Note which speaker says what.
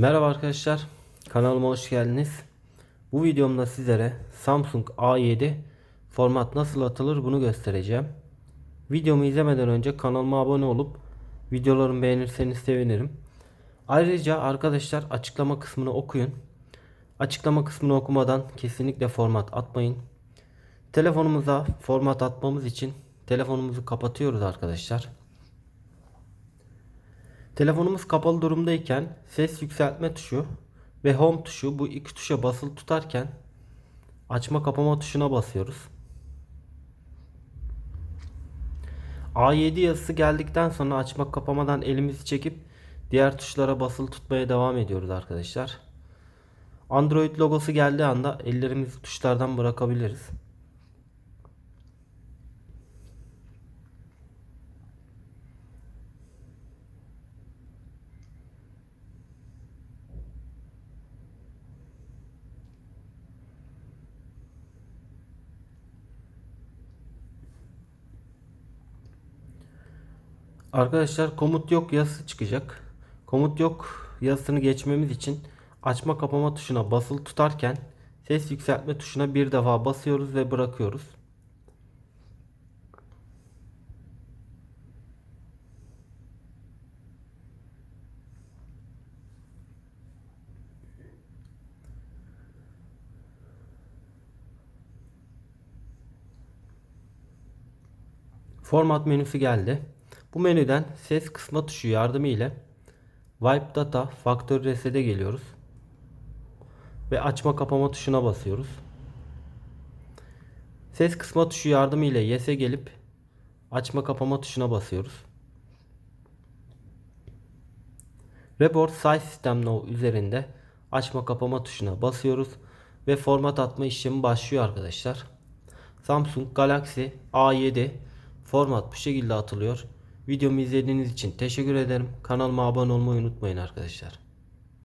Speaker 1: Merhaba arkadaşlar, kanalıma hoş geldiniz. Bu videomda sizlere Samsung A7 format nasıl atılır bunu göstereceğim. Videomu izlemeden önce kanalıma abone olup videolarımı beğenirseniz sevinirim. Ayrıca arkadaşlar açıklama kısmını okuyun. Açıklama kısmını okumadan kesinlikle format atmayın. Telefonumuza format atmamız için telefonumuzu kapatıyoruz arkadaşlar. Telefonumuz kapalı durumdayken ses yükseltme tuşu ve home tuşu bu iki tuşa basılı tutarken açma kapama tuşuna basıyoruz. A7 yazısı geldikten sonra açma kapamadan elimizi çekip diğer tuşlara basılı tutmaya devam ediyoruz arkadaşlar. Android logosu geldiği anda ellerimizi tuşlardan bırakabiliriz. Arkadaşlar komut yok yazısı çıkacak. Komut yok yazısını geçmemiz için açma kapama tuşuna basılı tutarken ses yükseltme tuşuna bir defa basıyoruz ve bırakıyoruz. Format menüsü geldi. Bu menüden ses kısma tuşu yardımı ile Wipe Data Factory Reset'e geliyoruz. Ve açma kapama tuşuna basıyoruz. Ses kısma tuşu yardımı ile Yes'e gelip açma kapama tuşuna basıyoruz. Report Size System Now üzerinde açma kapama tuşuna basıyoruz ve format atma işlemi başlıyor arkadaşlar. Samsung Galaxy A7 format bu şekilde atılıyor. Videomu izlediğiniz için teşekkür ederim. Kanalıma abone olmayı unutmayın arkadaşlar.